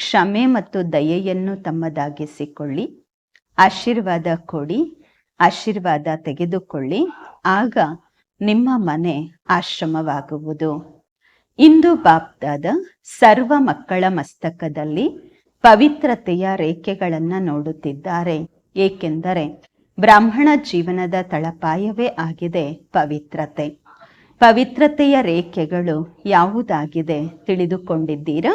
ಕ್ಷಮೆ ಮತ್ತು ದಯೆಯನ್ನು ತಮ್ಮದಾಗಿಸಿಕೊಳ್ಳಿ. ಆಶೀರ್ವಾದ ಕೊಡಿ. ಆಶೀರ್ವಾದ ತೆಗೆದುಕೊಳ್ಳಿ. ಆಗ ನಿಮ್ಮ ಮನೆ ಆಶ್ರಮವಾಗುವುದು. ಇಂದು ಬಾಪ್ದಾದ ಸರ್ವ ಮಕ್ಕಳ ಮಸ್ತಕದಲ್ಲಿ ಪವಿತ್ರತೆಯ ರೇಖೆಗಳನ್ನು ನೋಡುತ್ತಿದ್ದಾರೆ. ಏಕೆಂದರೆ ಬ್ರಾಹ್ಮಣ ಜೀವನದ ತಳಪಾಯವೇ ಆಗಿದೆ ಪವಿತ್ರತೆ. ಪವಿತ್ರತೆಯ ರೇಖೆಗಳು ಯಾವುದಾಗಿದೆ ತಿಳಿದುಕೊಂಡಿದ್ದೀರಾ?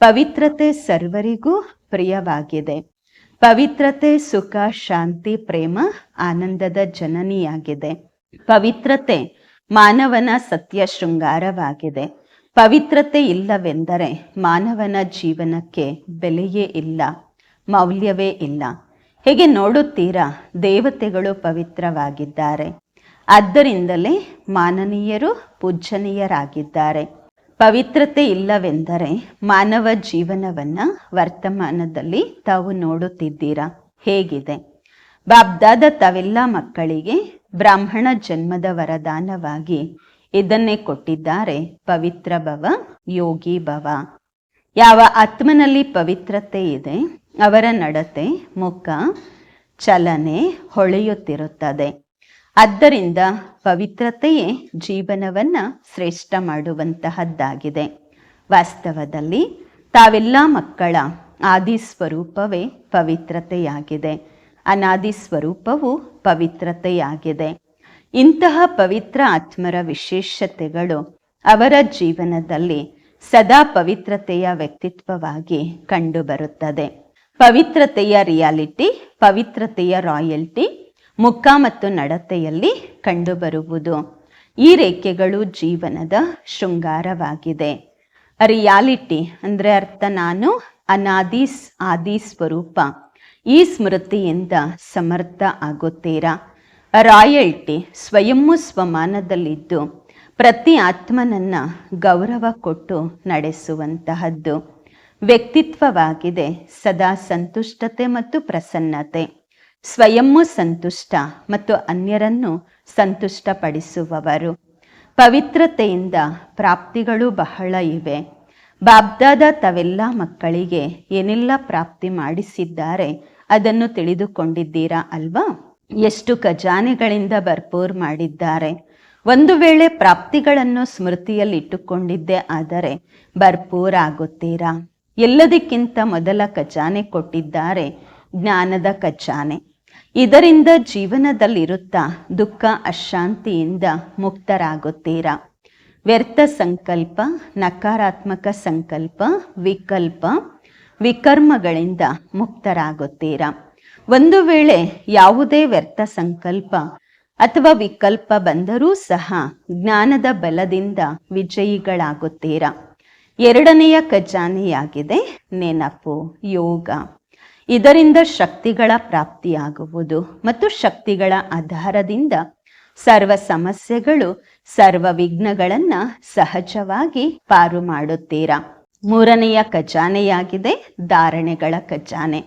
ಪವಿತ್ರತೆ ಸರ್ವರಿಗೂ ಪ್ರಿಯವಾಗಿದೆ. ಪವಿತ್ರತೆ, ಸುಖ, ಶಾಂತಿ, ಪ್ರೇಮ, ಆನಂದದ ಜನನಿಯಾಗಿದೆ. ಪವಿತ್ರತೆ ಮಾನವನ ಸತ್ಯ ಶೃಂಗಾರವಾಗಿದೆ. ಪವಿತ್ರತೆ ಇಲ್ಲವೆಂದರೆ ಮಾನವನ ಜೀವನಕ್ಕೆ ಬೆಲೆಯೇ ಇಲ್ಲ, ಮೌಲ್ಯವೇ ಇಲ್ಲ. ಹೇಗೆ ನೋಡುತ್ತೀರಾ? ದೇವತೆಗಳು ಪವಿತ್ರವಾಗಿದ್ದಾರೆ. ಆದ್ದರಿಂದಲೇ ಮಾನನೀಯರು ಪೂಜನೀಯರಾಗಿದ್ದಾರೆ ಪವಿತ್ರತೆ ಇಲ್ಲವೆಂದರೆ ಮಾನವ ಜೀವನವನ್ನು ವರ್ತಮಾನದಲ್ಲಿ ತಾವು ನೋಡುತ್ತಿದ್ದೀರಾ? ಹೇಗಿದೆ? ಬಾಬ್ದಾದ ತಾವೆಲ್ಲ ಮಕ್ಕಳಿಗೆ ಬ್ರಾಹ್ಮಣ ಜನ್ಮದ ವರದಾನವಾಗಿ ಇದನ್ನೇ ಕೊಟ್ಟಿದ್ದಾರೆ ಪವಿತ್ರ ಭವ, ಯೋಗಿ ಭವ. ಯಾವ ಆತ್ಮನಲ್ಲಿ ಪವಿತ್ರತೆ ಇದೆ, ಅವರ ನಡತೆ, ಮುಖ, ಚಲನೆ ಹೊಳೆಯುತ್ತಿರುತ್ತದೆ. ಆದ್ದರಿಂದ ಪವಿತ್ರತೆಯೇ ಜೀವನವನ್ನು ಶ್ರೇಷ್ಠ ಮಾಡುವಂತಹದ್ದಾಗಿದೆ ವಾಸ್ತವದಲ್ಲಿ ತಾವೆಲ್ಲ ಮಕ್ಕಳ ಆದಿ ಸ್ವರೂಪವೇ ಪವಿತ್ರತೆಯಾಗಿದೆ. ಅನಾದಿ ಸ್ವರೂಪವು ಪವಿತ್ರತೆಯಾಗಿದೆ. ಇಂತಹ ಪವಿತ್ರ ಆತ್ಮರ ವಿಶೇಷತೆಗಳು ಅವರ ಜೀವನದಲ್ಲಿ ಸದಾ ಪವಿತ್ರತೆಯ ವ್ಯಕ್ತಿತ್ವವಾಗಿ ಕಂಡುಬರುತ್ತದೆ. ಪವಿತ್ರತೆಯ ರಿಯಾಲಿಟಿ, ಪವಿತ್ರತೆಯ ರಾಯಲ್ಟಿ ಮುಖ ಮತ್ತು ನಡತೆಯಲ್ಲಿ ಕಂಡುಬರುವುದು. ಈ ರೇಖೆಗಳು ಜೀವನದ ಶೃಂಗಾರವಾಗಿದೆ. ರಿಯಾಲಿಟಿ ಅಂದರೆ ಅರ್ಥ ನಾನು ಅನಾದಿಸ್ ಆದಿ ಸ್ವರೂಪ. ಈ ಸ್ಮೃತಿಯಿಂದ ಸಮರ್ಥ ಆಗುತ್ತೀರಾ? ರಾಯಲ್ಟಿ ಸ್ವಯಂ ಸ್ವಮಾನದಲ್ಲಿದ್ದು, ಪ್ರತಿ ಆತ್ಮನನ್ನ ಗೌರವ ಕೊಟ್ಟು ನಡೆಸುವಂತಹದ್ದು. ವ್ಯಕ್ತಿತ್ವವಾಗಿದೆ, ಸದಾ ಸಂತುಷ್ಟತೆ ಮತ್ತು ಪ್ರಸನ್ನತೆ. ಸ್ವಯಂವು ಸಂತುಷ್ಟ ಮತ್ತು ಅನ್ಯರನ್ನು ಸಂತುಷ್ಟಪಡಿಸುವವರು. ಪವಿತ್ರತೆಯಿಂದ ಪ್ರಾಪ್ತಿಗಳು ಬಹಳ ಇವೆ. ಬಾಬ್ದಾದ ತವೆಲ್ಲ ಮಕ್ಕಳಿಗೆ ಏನೆಲ್ಲ ಪ್ರಾಪ್ತಿ ಮಾಡಿಸಿದ್ದಾರೆ ಅದನ್ನು ತಿಳಿದುಕೊಂಡಿದ್ದೀರಾ ಅಲ್ವಾ? ಎಷ್ಟು ಖಜಾನೆಗಳಿಂದ ಭರ್ಪೂರ್ ಮಾಡಿದ್ದಾರೆ. ಒಂದು ವೇಳೆ ಪ್ರಾಪ್ತಿಗಳನ್ನು ಸ್ಮೃತಿಯಲ್ಲಿಟ್ಟುಕೊಂಡಿದ್ದೆ ಆದರೆ ಭರ್ಪೂರ್ ಆಗುತ್ತೀರಾ? ಎಲ್ಲದಕ್ಕಿಂತ ಮೊದಲ ಖಜಾನೆ ಕೊಟ್ಟಿದ್ದಾರೆ ಜ್ಞಾನದ ಖಜಾನೆ ಇದರಿಂದ ಜೀವನದಲ್ಲಿರುತ್ತಾ ದುಃಖ ಅಶಾಂತಿಯಿಂದ ಮುಕ್ತರಾಗುತ್ತೀರಾ? ವ್ಯರ್ಥ ಸಂಕಲ್ಪ, ನಕಾರಾತ್ಮಕ ಸಂಕಲ್ಪ, ವಿಕಲ್ಪ, ವಿಕರ್ಮಗಳಿಂದ ಮುಕ್ತರಾಗುತ್ತೀರಾ? ಒಂದು ವೇಳೆ ಯಾವುದೇ ವ್ಯರ್ಥ ಸಂಕಲ್ಪ ಅಥವಾ ವಿಕಲ್ಪ ಬಂದರೂ ಸಹ ಜ್ಞಾನದ ಬಲದಿಂದ ವಿಜಯಿಗಳಾಗುತ್ತೀರಾ? ಎರಡನೆಯ ಖಜಾನೆಯಾಗಿದೆ ನೆನಪು, ಯೋಗ. ಇದರಿಂದ ಶಕ್ತಿಗಳ ಪ್ರಾಪ್ತಿಯಾಗುವುದು ಮತ್ತು ಶಕ್ತಿಗಳ ಆಧಾರದಿಂದ ಸರ್ವ ಸಮಸ್ಯೆಗಳು, ಸರ್ವ ವಿಘ್ನಗಳನ್ನ ಸಹಜವಾಗಿ ಪಾರು ಮಾಡುತ್ತೀರಾ? ಮೂರನೆಯ ಖಜಾನೆಯಾಗಿದೆ ಧಾರಣೆಗಳ ಖಜಾನೆ.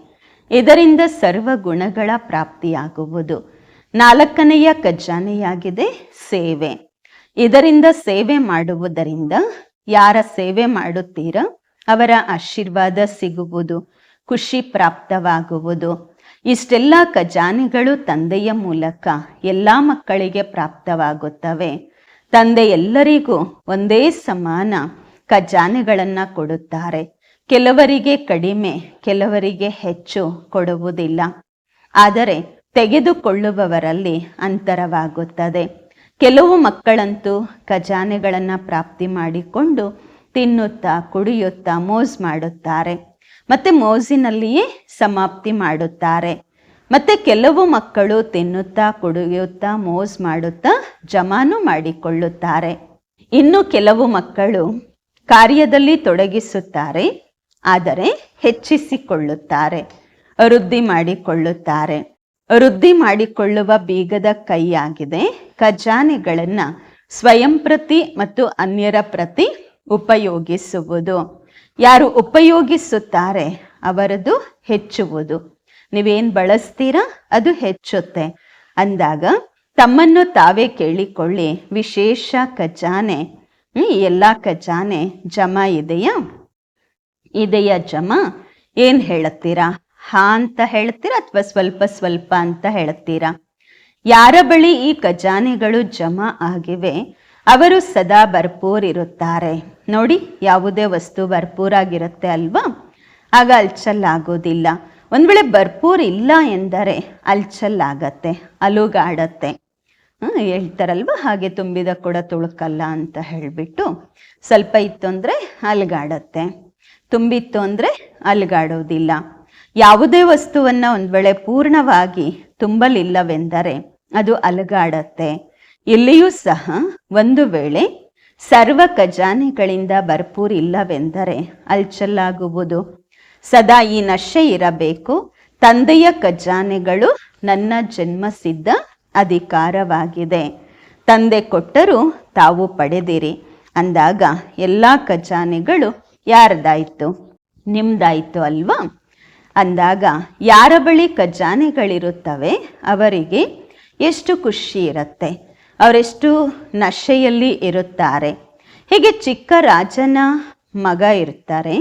ಇದರಿಂದ ಸರ್ವ ಗುಣಗಳ ಪ್ರಾಪ್ತಿಯಾಗುವುದು. ನಾಲ್ಕನೆಯ ಖಜಾನೆಯಾಗಿದೆ ಸೇವೆ. ಇದರಿಂದ ಸೇವೆ ಮಾಡುವುದರಿಂದ ಯಾರ ಸೇವೆ ಮಾಡುತ್ತೀರಾ? ಅವರ ಆಶೀರ್ವಾದ ಸಿಗುವುದು. ಖುಷಿ ಪ್ರಾಪ್ತವಾಗುವುದು. ಇಷ್ಟೆಲ್ಲ ಖಜಾನೆಗಳು ತಂದೆಯ ಮೂಲಕ ಎಲ್ಲ ಮಕ್ಕಳಿಗೆ ಪ್ರಾಪ್ತವಾಗುತ್ತವೆ. ತಂದೆ ಎಲ್ಲರಿಗೂ ಒಂದೇ ಸಮಾನ ಖಜಾನೆಗಳನ್ನು ಕೊಡುತ್ತಾರೆ. ಕೆಲವರಿಗೆ ಕಡಿಮೆ, ಕೆಲವರಿಗೆ ಹೆಚ್ಚು ಕೊಡುವುದಿಲ್ಲ. ಆದರೆ ತೆಗೆದುಕೊಳ್ಳುವವರಲ್ಲಿ ಅಂತರವಾಗುತ್ತದೆ. ಕೆಲವು ಮಕ್ಕಳಂತೂ ಖಜಾನೆಗಳನ್ನು ಪ್ರಾಪ್ತಿ ಮಾಡಿಕೊಂಡು ತಿನ್ನುತ್ತಾ, ಕುಡಿಯುತ್ತಾ, ಮೋಜ್ ಮಾಡುತ್ತಾರೆ. ಮತ್ತೆ ಮೋಜಿನಲ್ಲಿಯೇ ಸಮಾಪ್ತಿ ಮಾಡುತ್ತಾರೆ. ಮತ್ತೆ ಕೆಲವು ಮಕ್ಕಳು ತಿನ್ನುತ್ತಾ, ಕುಡಿಯುತ್ತಾ ಮೋಜ್ ಮಾಡುತ್ತಾ, ಜಮಾನು ಮಾಡಿಕೊಳ್ಳುತ್ತಾರೆ. ಇನ್ನು ಕೆಲವು ಮಕ್ಕಳು ಕಾರ್ಯದಲ್ಲಿ ತೊಡಗಿಸುತ್ತಾರೆ, ಆದರೆ ಹೆಚ್ಚಿಸಿಕೊಳ್ಳುತ್ತಾರೆ, ವೃದ್ಧಿ ಮಾಡಿಕೊಳ್ಳುತ್ತಾರೆ. ವೃದ್ಧಿ ಮಾಡಿಕೊಳ್ಳುವ ಬೀಗದ ಕೈಯಾಗಿದೆ. ಖಜಾನೆಗಳನ್ನು ಸ್ವಯಂ ಪ್ರತಿ ಮತ್ತು ಅನ್ಯರ ಪ್ರತಿ ಉಪಯೋಗಿಸುವುದು. ಯಾರು ಉಪಯೋಗಿಸುತ್ತಾರೆ ಅವರದು ಹೆಚ್ಚುವುದು. ನೀವೇನ್ ಬಳಸ್ತೀರಾ ಅದು ಹೆಚ್ಚುತ್ತೆ. ಅಂದಾಗ ತಮ್ಮನ್ನು ತಾವೇ ಕೇಳಿಕೊಳ್ಳಿ. ವಿಶೇಷ ಖಜಾನೆ. ಹ್ಮ್, ಎಲ್ಲ ಖಜಾನೆ ಜಮ ಇದೆಯಾ? ಇದೆಯಾ ಜಮ? ಏನ್ ಹೇಳುತ್ತೀರಾ? ಹಾ ಅಂತ ಹೇಳ್ತೀರಾ ಅಥವಾ ಸ್ವಲ್ಪ ಸ್ವಲ್ಪ ಅಂತ ಹೇಳ್ತೀರಾ ಯಾರ ಬಳಿ ಈ ಖಜಾನೆಗಳು ಜಮಾ ಆಗಿವೆ? ಅವರು ಸದಾ ಭರ್ಪೂರಿರುತ್ತಾರೆ ನೋಡಿ, ಯಾವುದೇ ವಸ್ತು ಭರ್ಪೂರಾಗಿರುತ್ತೆ ಅಲ್ವಾ? ಆಗ ಅಲ್ಚಲ್ಲಾಗೋದಿಲ್ಲ. ಒಂದು ವೇಳೆ ಭರ್ಪೂರ್ ಇಲ್ಲ ಎಂದರೆ ಅಲ್ಚಲ್ಲಾಗತ್ತೆ, ಅಲುಗಾಡತ್ತೆ. ಹೇಳ್ತಾರಲ್ವಾ? ಹಾಗೆ ತುಂಬಿದ ಕೂಡ ತುಳುಕಲ್ಲ ಅಂತ ಹೇಳಿಬಿಟ್ಟು ಸ್ವಲ್ಪ ಇತ್ತು ಅಂದರೆ ಅಲ್ಗಾಡತ್ತೆ. ತುಂಬಿತ್ತು ಅಂದರೆ ಅಲ್ಗಾಡೋದಿಲ್ಲ. ಯಾವುದೇ ವಸ್ತುವನ್ನು ಒಂದು ವೇಳೆ ಪೂರ್ಣವಾಗಿ ತುಂಬಲಿಲ್ಲವೆಂದರೆ ಅದು ಅಲುಗಾಡತ್ತೆ. ಇಲ್ಲಿಯೂ ಸಹ ಒಂದು ವೇಳೆ ಸರ್ವ ಖಜಾನೆಗಳಿಂದ ಭರ್ಪೂರ್ ಇಲ್ಲವೆಂದರೆ ಅಲ್ಚಲ್ಲಾಗುವುದು. ಸದಾ ಈ ನಶೆ ಇರಬೇಕು. ತಂದೆಯ ಖಜಾನೆಗಳು ನನ್ನ ಜನ್ಮಸಿದ್ಧ ಅಧಿಕಾರವಾಗಿದೆ. ತಂದೆ ಕೊಟ್ಟರು ತಾವು ಪಡೆದಿರಿ. ಅಂದಾಗ ಎಲ್ಲ ಖಜಾನೆಗಳು ಯಾರ್ದಾಯ್ತು? ನಿಮ್ದಾಯ್ತು ಅಲ್ವಾ? ಅಂದಾಗ ಯಾರ ಬಳಿ ಖಜಾನೆಗಳಿರುತ್ತವೆ ಅವರಿಗೆ ಎಷ್ಟು ಖುಷಿ ಇರುತ್ತೆ? ಅವರೆಷ್ಟು ನಶೆಯಲ್ಲಿ ಇರುತ್ತಾರೆ. ಹೀಗೆ ಚಿಕ್ಕ ರಾಜನ ಮಗ ಇರ್ತಾರೆ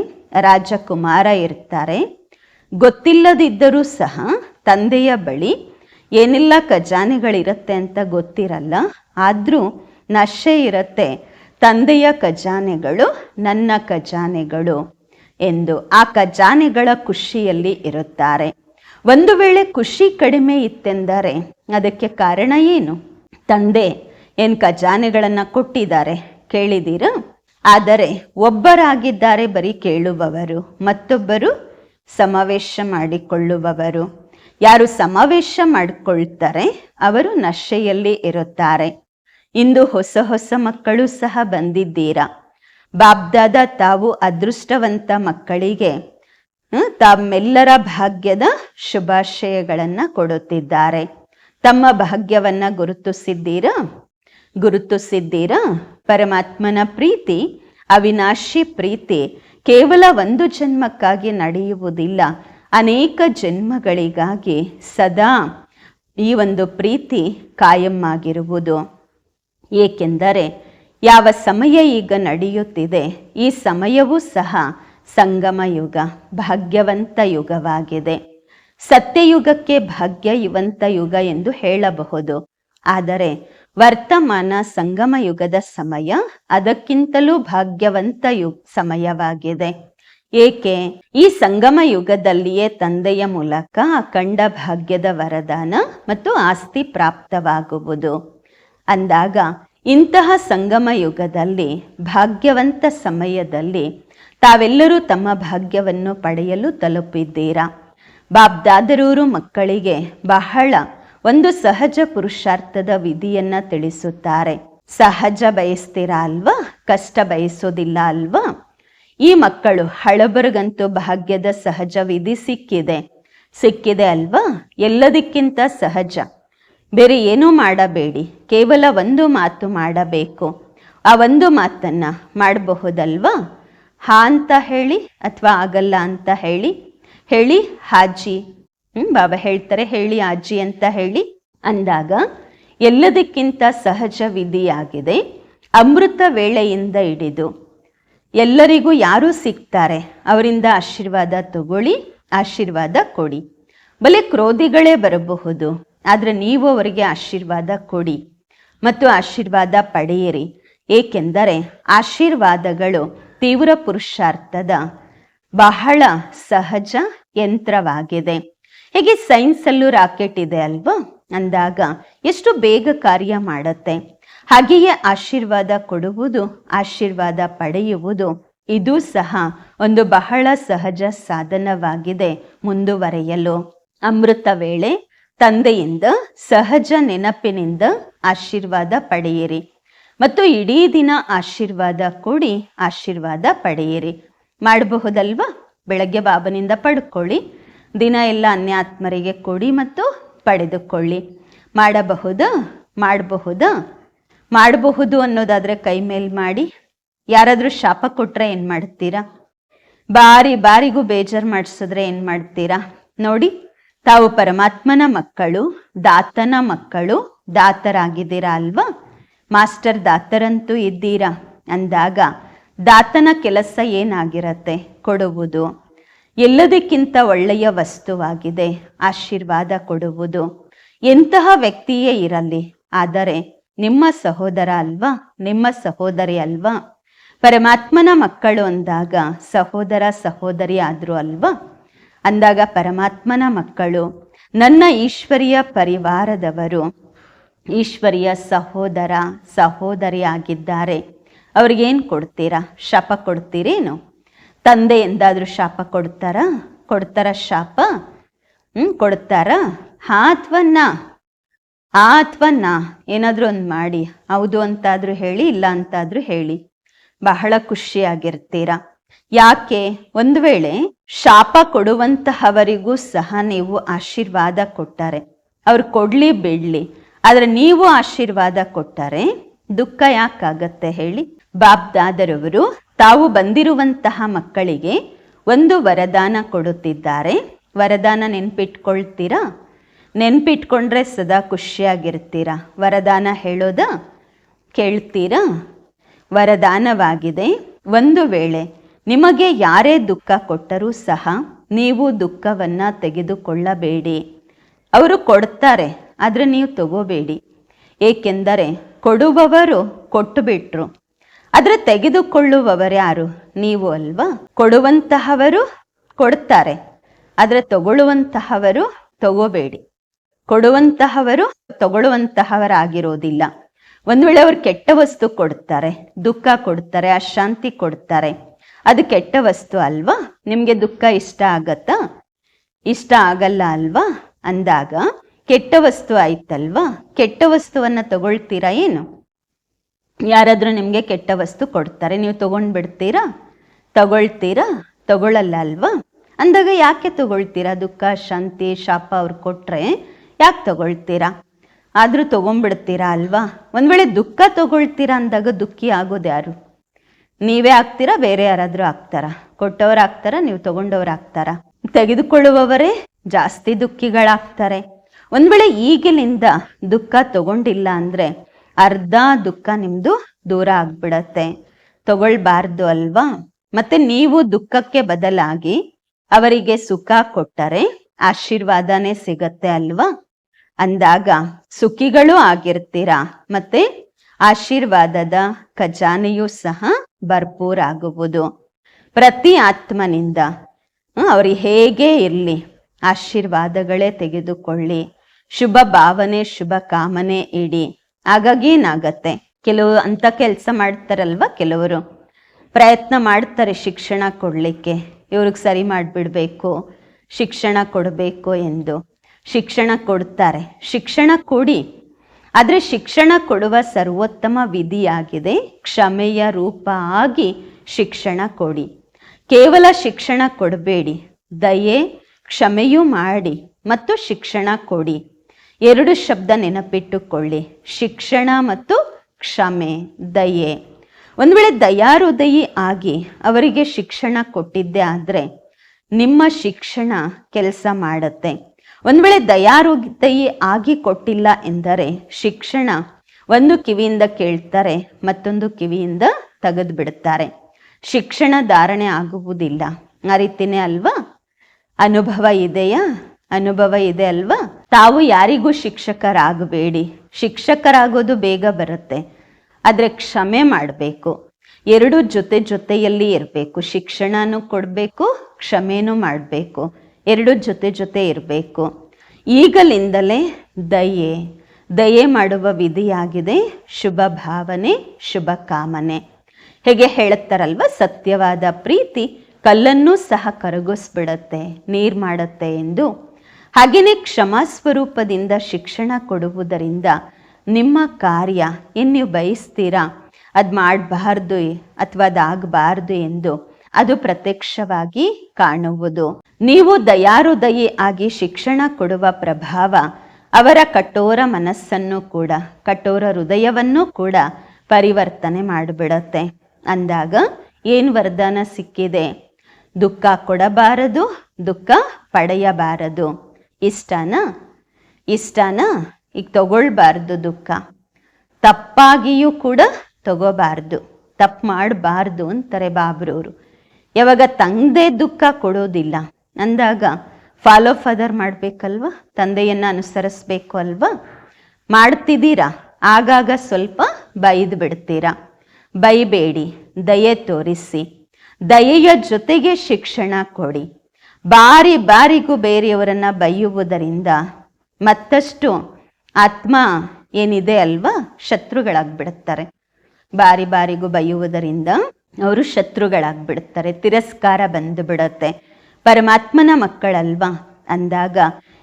ರಾಜಕುಮಾರ ಇರ್ತಾರೆ ಗೊತ್ತಿಲ್ಲದಿದ್ದರೂ ಸಹ ತಂದೆಯ ಬಳಿ ಏನೆಲ್ಲ ಖಜಾನೆಗಳಿರುತ್ತೆ ಅಂತ ಗೊತ್ತಿರಲ್ಲ. ಆದರೂ ನಶೆ ಇರುತ್ತೆ, ತಂದೆಯ ಖಜಾನೆಗಳು ನನ್ನ ಖಜಾನೆಗಳು ಎಂದು ಆ ಖಜಾನೆಗಳ ಖುಷಿಯಲ್ಲಿ ಇರುತ್ತಾರೆ. ಒಂದು ವೇಳೆ ಖುಷಿ ಕಡಿಮೆ ಇತ್ತೆಂದರೆ ಅದಕ್ಕೆ ಕಾರಣ ಏನು? ತಂದೆ ಏನ್ ಖಜಾನೆಗಳನ್ನ ಕೊಟ್ಟಿದ್ದಾರೆ ಕೇಳಿದೀರಾ ಆದರೆ ಒಬ್ಬರಾಗಿದ್ದಾರೆ ಬರೀ ಕೇಳುವವರು, ಮತ್ತೊಬ್ಬರು ಸಮಾವೇಶ ಮಾಡಿಕೊಳ್ಳುವವರು. ಯಾರು ಸಮಾವೇಶ ಮಾಡಿಕೊಳ್ತಾರೆ, ಅವರು ನಶೆಯಲ್ಲಿ ಇರುತ್ತಾರೆ. ಇಂದು ಹೊಸ ಹೊಸ ಮಕ್ಕಳು ಸಹ ಬಂದಿದ್ದೀರಾ? ಬಾಬ್ದಾದ ತಾವು ಅದೃಷ್ಟವಂತ ಮಕ್ಕಳಿಗೆ ತಮ್ಮೆಲ್ಲರ ಭಾಗ್ಯದ ಶುಭಾಶಯಗಳನ್ನು ಕೊಡುತ್ತಿದ್ದಾರೆ. ತಮ್ಮ ಭಾಗ್ಯವನ್ನ ಗುರುತಿಸಿದ್ದೀರಾ? ಗುರುತಿಸಿದ್ದೀರಾ? ಪರಮಾತ್ಮನ ಪ್ರೀತಿ, ಅವಿನಾಶಿ ಪ್ರೀತಿ ಕೇವಲ ಒಂದು ಜನ್ಮಕ್ಕಾಗಿ ನಡೆಯುವುದಿಲ್ಲ. ಅನೇಕ ಜನ್ಮಗಳಿಗಾಗಿ ಸದಾ ಈ ಒಂದು ಪ್ರೀತಿ ಕಾಯಂ ಆಗಿರುವುದು ಏಕೆಂದರೆ ಯಾವ ಸಮಯ ಈಗ ನಡೆಯುತ್ತಿದೆ, ಈ ಸಮಯವೂ ಸಹ ಸಂಗಮ ಯುಗ ಭಾಗ್ಯವಂತ ಯುಗವಾಗಿದೆ. ಸತ್ಯಯುಗಕ್ಕೆ ಭಾಗ್ಯಯುವಂತ ಯುಗ ಎಂದು ಹೇಳಬಹುದು. ಆದರೆ ವರ್ತಮಾನ ಸಂಗಮ ಯುಗದ ಸಮಯ ಅದಕ್ಕಿಂತಲೂ ಭಾಗ್ಯವಂತ ಯು, ಸಮಯವಾಗಿದೆ. ಏಕೆ? ಈ ಸಂಗಮ ಯುಗದಲ್ಲಿಯೇ ತಂದೆಯ ಮೂಲಕ ಅಖಂಡ ಭಾಗ್ಯದ ವರದಾನ ಮತ್ತು ಆಸ್ತಿ ಪ್ರಾಪ್ತವಾಗುವುದು. ಅಂದಾಗ ಇಂತಹ ಸಂಗಮ ಯುಗದಲ್ಲಿ ಭಾಗ್ಯವಂತ ಸಮಯದಲ್ಲಿ ತಾವೆಲ್ಲರೂ ತಮ್ಮ ಭಾಗ್ಯವನ್ನು ಪಡೆಯಲು ತಲುಪಿದ್ದೀರಾ? ಬಾಬ್ದಾದರೂರು ಮಕ್ಕಳಿಗೆ ಬಹಳ ಒಂದು ಸಹಜ ಪುರುಷಾರ್ಥದ ವಿಧಿಯನ್ನ ತಿಳಿಸುತ್ತಾರೆ. ಸಹಜ ಬಯಸ್ತೀರಾ ಅಲ್ವಾ ಕಷ್ಟ ಬಯಸೋದಿಲ್ಲ ಅಲ್ವಾ? ಈ ಮಕ್ಕಳು ಹಳಬರಿಗಂತೂ ಭಾಗ್ಯದ ಸಹಜ ವಿಧಿ ಸಿಕ್ಕಿದೆ. ಸಿಕ್ಕಿದೆ ಅಲ್ವಾ? ಎಲ್ಲದಕ್ಕಿಂತ ಸಹಜ. ಬೇರೆ ಏನೂ ಮಾಡಬೇಡಿ. ಕೇವಲ ಒಂದು ಮಾತು ಮಾಡಬೇಕು. ಆ ಒಂದು ಮಾತನ್ನ ಮಾಡಬಹುದಲ್ವಾ? ಹಾ ಅಂತ ಹೇಳಿ ಅಥವಾ ಆಗಲ್ಲ ಅಂತ ಹೇಳಿ ಹೇಳಿ ಹಾಜಿ ಹ್ಮ್, ಬಾಬಾ ಹೇಳ್ತಾರೆ, ಹೇಳಿ ಅಜ್ಜಿ ಅಂತ ಹೇಳಿ ಅಂದಾಗ, ಎಲ್ಲದಕ್ಕಿಂತ ಸಹಜ ವಿಧಿಯಾಗಿದೆ, ಅಮೃತ ವೇಳೆಯಿಂದ ಹಿಡಿದು ಎಲ್ಲರಿಗೂ ಯಾರು ಸಿಗ್ತಾರೆ ಅವರಿಂದ ಆಶೀರ್ವಾದ ತಗೊಳ್ಳಿ, ಆಶೀರ್ವಾದ ಕೊಡಿ. ಬಲೆ ಕ್ರೋಧಿಗಳೇ ಬರಬಹುದು, ಆದ್ರೆ ನೀವು ಅವರಿಗೆ ಆಶೀರ್ವಾದ ಕೊಡಿ ಮತ್ತು ಆಶೀರ್ವಾದ ಪಡೆಯಿರಿ. ಏಕೆಂದರೆ ಆಶೀರ್ವಾದಗಳು ತೀವ್ರ ಪುರುಷಾರ್ಥದ ಬಹಳ ಸಹಜ ಯಂತ್ರವಾಗಿದೆ. ಹೇಗೆ ಸೈನ್ಸ್ ಅಲ್ಲೂ ರಾಕೆಟ್ ಇದೆ ಅಲ್ವಾ? ಅಂದಾಗ ಎಷ್ಟು ಬೇಗ ಕಾರ್ಯ ಮಾಡುತ್ತೆ? ಹಾಗೆಯೇ ಆಶೀರ್ವಾದ ಕೊಡುವುದು, ಆಶೀರ್ವಾದ ಪಡೆಯುವುದು, ಇದು ಸಹ ಒಂದು ಬಹಳ ಸಹಜ ಸಾಧನವಾಗಿದೆ ಮುಂದುವರೆಯಲು. ಅಮೃತ ವೇಳೆ ತಂದೆಯಿಂದ, ಸಹಜ ನೆನಪಿನಿಂದ ಆಶೀರ್ವಾದ ಪಡೆಯಿರಿ. ಮತ್ತು ಇಡೀ ದಿನ ಆಶೀರ್ವಾದ ಕೊಡಿ ಆಶೀರ್ವಾದ ಪಡೆಯಿರಿ. ಮಾಡಬಹುದಲ್ವಾ? ಬೆಳಗ್ಗೆ ಬಾಬನಿಂದ ಪಡ್ಕೊಳ್ಳಿ. ದಿನ ಎಲ್ಲ ಅನ್ಯಾತ್ಮರಿಗೆ ಕೊಡಿ ಮತ್ತು ಪಡೆದುಕೊಳ್ಳಿ. ಮಾಡಬಹುದು? ಮಾಡಬಹುದು? ಮಾಡಬಹುದು ಅನ್ನೋದಾದರೆ ಕೈ ಮೇಲ್ ಮಾಡಿ. ಯಾರಾದರೂ ಶಾಪ ಕೊಟ್ಟರೆ ಏನು ಮಾಡ್ತೀರಾ? ಬಾರಿ ಬಾರಿಗೂ ಬೇಜಾರು ಮಾಡಿಸಿದ್ರೆ ಏನು ಮಾಡ್ತೀರಾ? ನೋಡಿ, ತಾವು ಪರಮಾತ್ಮನ ಮಕ್ಕಳು, ದಾತನ ಮಕ್ಕಳು, ದಾತರಾಗಿದ್ದೀರಾ ಅಲ್ವಾ? ಮಾಸ್ಟರ್ ದಾತರಂತೂ ಇದ್ದೀರಾ? ಅಂದಾಗ ದಾತನ ಕೆಲಸ ಏನಾಗಿರತ್ತೆ? ಕೊಡುವುದು. ಎಲ್ಲದಕ್ಕಿಂತ ಒಳ್ಳೆಯ ವಸ್ತುವಾಗಿದೆ. ಆಶೀರ್ವಾದ ಕೊಡುವುದು. ಎಂತಹ ವ್ಯಕ್ತಿಯೇ ಇರಲಿ, ಆದರೆ ನಿಮ್ಮ ಸಹೋದರ ಅಲ್ವಾ? ನಿಮ್ಮ ಸಹೋದರಿ ಅಲ್ವಾ? ಪರಮಾತ್ಮನ ಮಕ್ಕಳು ಅಂದಾಗ ಸಹೋದರ ಸಹೋದರಿ ಆದ್ರು ಅಲ್ವಾ? ಅಂದಾಗ ಪರಮಾತ್ಮನ ಮಕ್ಕಳು, ನನ್ನ ಈಶ್ವರಿಯ ಪರಿವಾರದವರು, ಈಶ್ವರಿಯ ಸಹೋದರ, ಸಹೋದರಿ ಆಗಿದ್ದಾರೆ. ಅವ್ರಿಗೇನು ಕೊಡ್ತೀರಾ? ಶಾಪ ಕೊಡ್ತೀರೇನು? ತಂದೆ ಎಂದಾದರೂ ಶಾಪ ಕೊಡ್ತಾರಾ? ಕೊಡ್ತಾರ ಶಾಪ? ಹ್ಮ್, ಕೊಡ್ತಾರ? ಆತ್ವನ್ನ ಆತ್ವನ್ನ ಏನಾದ್ರೂ ಒಂದು ಮಾಡಿ. ಹೌದು ಅಂತಾದರೂ ಹೇಳಿ, ಇಲ್ಲ ಅಂತಾದರೂ ಹೇಳಿ. ಬಹಳ ಖುಷಿಯಾಗಿರ್ತೀರಾ? ಯಾಕೆ? ಒಂದು ವೇಳೆ ಶಾಪ ಕೊಡುವಂತಹವರಿಗೂ ಸಹ ನೀವು ಆಶೀರ್ವಾದ ಕೊಟ್ಟರೆ. ಅವ್ರು ಕೊಡ್ಲಿ, ಬಿಡ್ಲಿ. ಆದ್ರೆ ನೀವು ಆಶೀರ್ವಾದ ಕೊಟ್ಟರೆ ದುಃಖ ಯಾಕಾಗತ್ತೆ ಹೇಳಿ? ಬಾಬ್ದಾದರವರು ತಾವು ಬಂದಿರುವಂತಹ ಮಕ್ಕಳಿಗೆ ಒಂದು ವರದಾನ ಕೊಡುತ್ತಿದ್ದಾರೆ. ವರದಾನ ನೆನ್ಪಿಟ್ಕೊಳ್ತೀರಾ? ನೆನ್ಪಿಟ್ಕೊಂಡ್ರೆ ಸದಾ ಖುಷಿಯಾಗಿರ್ತೀರಾ? ವರದಾನ ಹೇಳೋದ? ಕೇಳ್ತೀರಾ? ವರದಾನವಾಗಿದೆ. ಒಂದು ವೇಳೆ ನಿಮಗೆ ಯಾರೇ ದುಃಖ ಕೊಟ್ಟರೂ ಸಹ ನೀವು ದುಃಖವನ್ನ ತೆಗೆದುಕೊಳ್ಳಬೇಡಿ. ಅವರು ಕೊಡ್ತಾರೆ, ಆದರೆ ನೀವು ತಗೋಬೇಡಿ. ಏಕೆಂದರೆ ಕೊಡುವವರು ಕೊಟ್ಟು ಬಿಟ್ರು ಆದರೆ ತೆಗೆದುಕೊಳ್ಳುವವರ್ಯಾರು ನೀವು ಅಲ್ವಾ? ಕೊಡುವಂತಹವರು ಕೊಡ್ತಾರೆ. ಆದರೆ ತಗೊಳ್ಳುವಂತಹವರು ತಗೋಬೇಡಿ. ಕೊಡುವಂತಹವರು ತಗೊಳ್ಳುವಂತಹವರಾಗಿರೋದಿಲ್ಲ. ಒಂದು ವೇಳೆ ಅವ್ರು ಕೆಟ್ಟ ವಸ್ತು ಕೊಡ್ತಾರೆ, ದುಃಖ ಕೊಡ್ತಾರೆ, ಅಶಾಂತಿ ಕೊಡ್ತಾರೆ, ಅದು ಕೆಟ್ಟ ವಸ್ತು ಅಲ್ವಾ? ನಿಮಗೆ ದುಃಖ ಇಷ್ಟ ಆಗತ್ತಾ? ಇಷ್ಟ ಆಗಲ್ಲ ಅಲ್ವಾ? ಅಂದಾಗ ಕೆಟ್ಟ ವಸ್ತು ಆಯ್ತಲ್ವಾ? ಕೆಟ್ಟ ವಸ್ತುವನ್ನ ತಗೊಳ್ತೀರಾ ಏನು? ಯಾರಾದ್ರೂ ನಿಮಗೆ ಕೆಟ್ಟ ವಸ್ತು ಕೊಡ್ತಾರೆ, ನೀವು ತಗೊಂಡ್ಬಿಡ್ತೀರಾ ತಗೊಳ್ತೀರಾ? ತಗೊಳ್ಳಲ್ಲ ಅಲ್ವಾ ಅಂದಾಗ ಯಾಕೆ ತಗೊಳ್ತೀರಾ? ದುಃಖ, ಶಾಂತಿ, ಶಾಪ ಅವ್ರು ಕೊಟ್ಟರೆ ಯಾಕೆ ತಗೊಳ್ತೀರಾ? ಆದರೂ ತಗೊಂಡ್ಬಿಡ್ತೀರಾ ಅಲ್ವಾ? ಒಂದು ವೇಳೆ ದುಃಖ ತಗೊಳ್ತೀರಾ ಅಂದಾಗ ದುಃಖಿ ಆಗೋದು ಯಾರು? ನೀವೇ ಆಗ್ತೀರಾ? ಬೇರೆ ಯಾರಾದರೂ ಆಗ್ತಾರಾ? ಕೊಟ್ಟವ್ರು ಆಗ್ತಾರ? ನೀವು ತಗೊಂಡವ್ರು ಆಗ್ತಾರ? ತೆಗೆದುಕೊಳ್ಳುವವರೇ ಜಾಸ್ತಿ ದುಃಖಿಗಳಾಗ್ತಾರೆ. ಒಂದು ವೇಳೆ ಈಗಿನಿಂದ ದುಃಖ ತಗೊಂಡಿಲ್ಲ ಅಂದ್ರೆ ಅರ್ಧ ದುಃಖ ನಿಮ್ದು ದೂರ ಆಗ್ಬಿಡತ್ತೆ. ತಗೊಳ್ಬಾರ್ದು ಅಲ್ವಾ? ಮತ್ತೆ ನೀವು ದುಃಖಕ್ಕೆ ಬದಲಾಗಿ ಅವರಿಗೆ ಸುಖ ಕೊಟ್ಟರೆ ಆಶೀರ್ವಾದನೇ ಸಿಗತ್ತೆ ಅಲ್ವಾ? ಅಂದಾಗ ಸುಖಿಗಳು ಆಗಿರ್ತೀರಾ? ಮತ್ತೆ ಆಶೀರ್ವಾದದ ಖಜಾನೆಯೂ ಸಹ ಭರ್ಪೂರಾಗುವುದು. ಪ್ರತಿ ಆತ್ಮನಿಂದ ಹ್ಮ್, ಅವ್ರಿಗೆ ಹೇಗೆ ಇರಲಿ? ಆಶೀರ್ವಾದಗಳೇ ತೆಗೆದುಕೊಳ್ಳಿ. ಶುಭ ಭಾವನೆ ಶುಭ ಕಾಮನೆ ಇಡಿ. ಹಾಗಾಗಿ ಏನಾಗತ್ತೆ? ಕೆಲವು ಅಂತ ಕೆಲಸ ಮಾಡ್ತಾರಲ್ವ ಕೆಲವರು? ಪ್ರಯತ್ನ ಮಾಡ್ತಾರೆ ಶಿಕ್ಷಣ ಕೊಡಲಿಕ್ಕೆ. ಇವ್ರಿಗೆ ಸರಿ ಮಾಡಿಬಿಡ್ಬೇಕು, ಶಿಕ್ಷಣ ಕೊಡಬೇಕು ಎಂದು. ಶಿಕ್ಷಣ ಕೊಡ್ತಾರೆ. ಶಿಕ್ಷಣ ಕೊಡಿ. ಆದರೆ ಶಿಕ್ಷಣ ಕೊಡುವ ಸರ್ವೋತ್ತಮ ವಿಧಿಯಾಗಿದೆ ಕ್ಷಮೆಯ ರೂಪ ಆಗಿ ಶಿಕ್ಷಣ ಕೊಡಿ. ಕೇವಲ ಶಿಕ್ಷಣ ಕೊಡಬೇಡಿ. ದಯೆ, ಕ್ಷಮೆಯೂ ಮಾಡಿ ಮತ್ತು ಶಿಕ್ಷಣ ಕೊಡಿ. ಎರಡು ಶಬ್ದ ನೆನಪಿಟ್ಟುಕೊಳ್ಳಿ. ಶಿಕ್ಷಣ ಮತ್ತು ಕ್ಷಮೆ, ದಯೆ. ಒಂದು ವೇಳೆ ದಯಾಹೃದಯಿ ಆಗಿ ಅವರಿಗೆ ಶಿಕ್ಷಣ ಕೊಟ್ಟಿದ್ದೆ ಆದರೆ ನಿಮ್ಮ ಶಿಕ್ಷಣ ಕೆಲಸ ಮಾಡುತ್ತೆ. ಒಂದು ವೇಳೆ ದಯಾಹೃದಯಿ ಆಗಿ ಕೊಟ್ಟಿಲ್ಲ ಎಂದರೆ ಶಿಕ್ಷಣ ಒಂದು ಕಿವಿಯಿಂದ ಕೇಳ್ತಾರೆ, ಮತ್ತೊಂದು ಕಿವಿಯಿಂದ ತೆಗೆದು ಬಿಡುತ್ತಾರೆ ಶಿಕ್ಷಣ ಧಾರಣೆ ಆಗುವುದಿಲ್ಲ. ಆ ರೀತಿನೇ ಅಲ್ವಾ? ಅನುಭವ ಇದೆಯಾ? ಅನುಭವ ಇದೆ ಅಲ್ವಾ? ತಾವು ಯಾರಿಗೂ ಶಿಕ್ಷಕರಾಗಬೇಡಿ. ಶಿಕ್ಷಕರಾಗೋದು ಬೇಗ ಬರುತ್ತೆ. ಆದರೆ ಕ್ಷಮೆ ಮಾಡಬೇಕು. ಎರಡು ಜೊತೆ ಜೊತೆಯಲ್ಲಿ ಇರಬೇಕು. ಶಿಕ್ಷಣನೂ ಕೊಡಬೇಕು, ಕ್ಷಮೆನೂ ಮಾಡಬೇಕು. ಎರಡು ಜೊತೆ ಜೊತೆ ಇರಬೇಕು. ಈಗಲಿಂದಲೇ ದಯೆ. ದಯೆ ಮಾಡುವ ವಿಧಿಯಾಗಿದೆ. ಶುಭ ಭಾವನೆ, ಶುಭ ಕಾಮನೆ. ಹೇಗೆ ಹೇಳುತ್ತಾರಲ್ವ? ಸತ್ಯವಾದ ಪ್ರೀತಿ ಕಲ್ಲನ್ನೂ ಸಹ ಕರಗಿಸ್ಬಿಡತ್ತೆ, ನೀರು ಮಾಡುತ್ತೆ ಎಂದು. ಹಾಗೆಯೇ ಕ್ಷಮಾ ಸ್ವರೂಪದಿಂದ ಶಿಕ್ಷಣ ಕೊಡುವುದರಿಂದ ನಿಮ್ಮ ಕಾರ್ಯ ಏನು ನೀವು ಬಯಸ್ತೀರಾ? ಅದು ಮಾಡಬಾರ್ದು ಅಥವಾ ಅದಾಗಬಾರ್ದು ಎಂದು ಅದು ಪ್ರತ್ಯಕ್ಷವಾಗಿ ಕಾಣುವುದು. ನೀವು ದಯಾರುದಯಿ ಆಗಿ ಶಿಕ್ಷಣ ಕೊಡುವ ಪ್ರಭಾವ ಅವರ ಕಠೋರ ಮನಸ್ಸನ್ನು ಕೂಡ, ಕಠೋರ ಹೃದಯವನ್ನು ಕೂಡ ಪರಿವರ್ತನೆ ಮಾಡಿಬಿಡತ್ತೆ. ಅಂದಾಗ ಏನು ವರದಾನ ಸಿಕ್ಕಿದೆ? ದುಃಖ ಕೊಡಬಾರದು, ದುಃಖ ಪಡೆಯಬಾರದು. ಇಷ್ಟನಾ? ಇಷ್ಟನಾ? ಈಗ ತಗೊಳ್ಬಾರ್ದು ದುಃಖ. ತಪ್ಪಾಗಿಯೂ ಕೂಡ ತಗೋಬಾರ್ದು. ತಪ್ಪು ಮಾಡಬಾರ್ದು ಅಂತಾರೆ ಬಾಬ್ರವರು ಯಾವಾಗ ತಂದೆ ದುಃಖ ಕೊಡೋದಿಲ್ಲ. ಅಂದಾಗ ಫಾಲೋ ಫಾದರ್ ಮಾಡಬೇಕಲ್ವ? ತಂದೆಯನ್ನು ಅನುಸರಿಸ್ಬೇಕು ಅಲ್ವಾ? ಮಾಡ್ತಿದ್ದೀರಾ? ಆಗಾಗ ಸ್ವಲ್ಪ ಬೈದು ಬಿಡ್ತೀರಾ? ಬೈಬೇಡಿ. ದಯೆ ತೋರಿಸಿ. ದಯೆಯ ಜೊತೆಗೆ ಶಿಕ್ಷಣ ಕೊಡಿ. ಬಾರಿ ಬಾರಿಗೂ ಬೇರೆಯವರನ್ನ ಬೈಯುವುದರಿಂದ ಮತ್ತಷ್ಟು ಆತ್ಮ ಏನಿದೆ ಅಲ್ವಾ? ಶತ್ರುಗಳಾಗ್ಬಿಡುತ್ತಾರೆ. ಬಾರಿ ಬಾರಿಗೂ ಬೈಯುವುದರಿಂದ ಅವರು ಶತ್ರುಗಳಾಗ್ಬಿಡುತ್ತಾರೆ. ತಿರಸ್ಕಾರ ಬಂದು ಬಿಡುತ್ತೆ ಪರಮಾತ್ಮನ ಮಕ್ಕಳಲ್ವಾ? ಅಂದಾಗ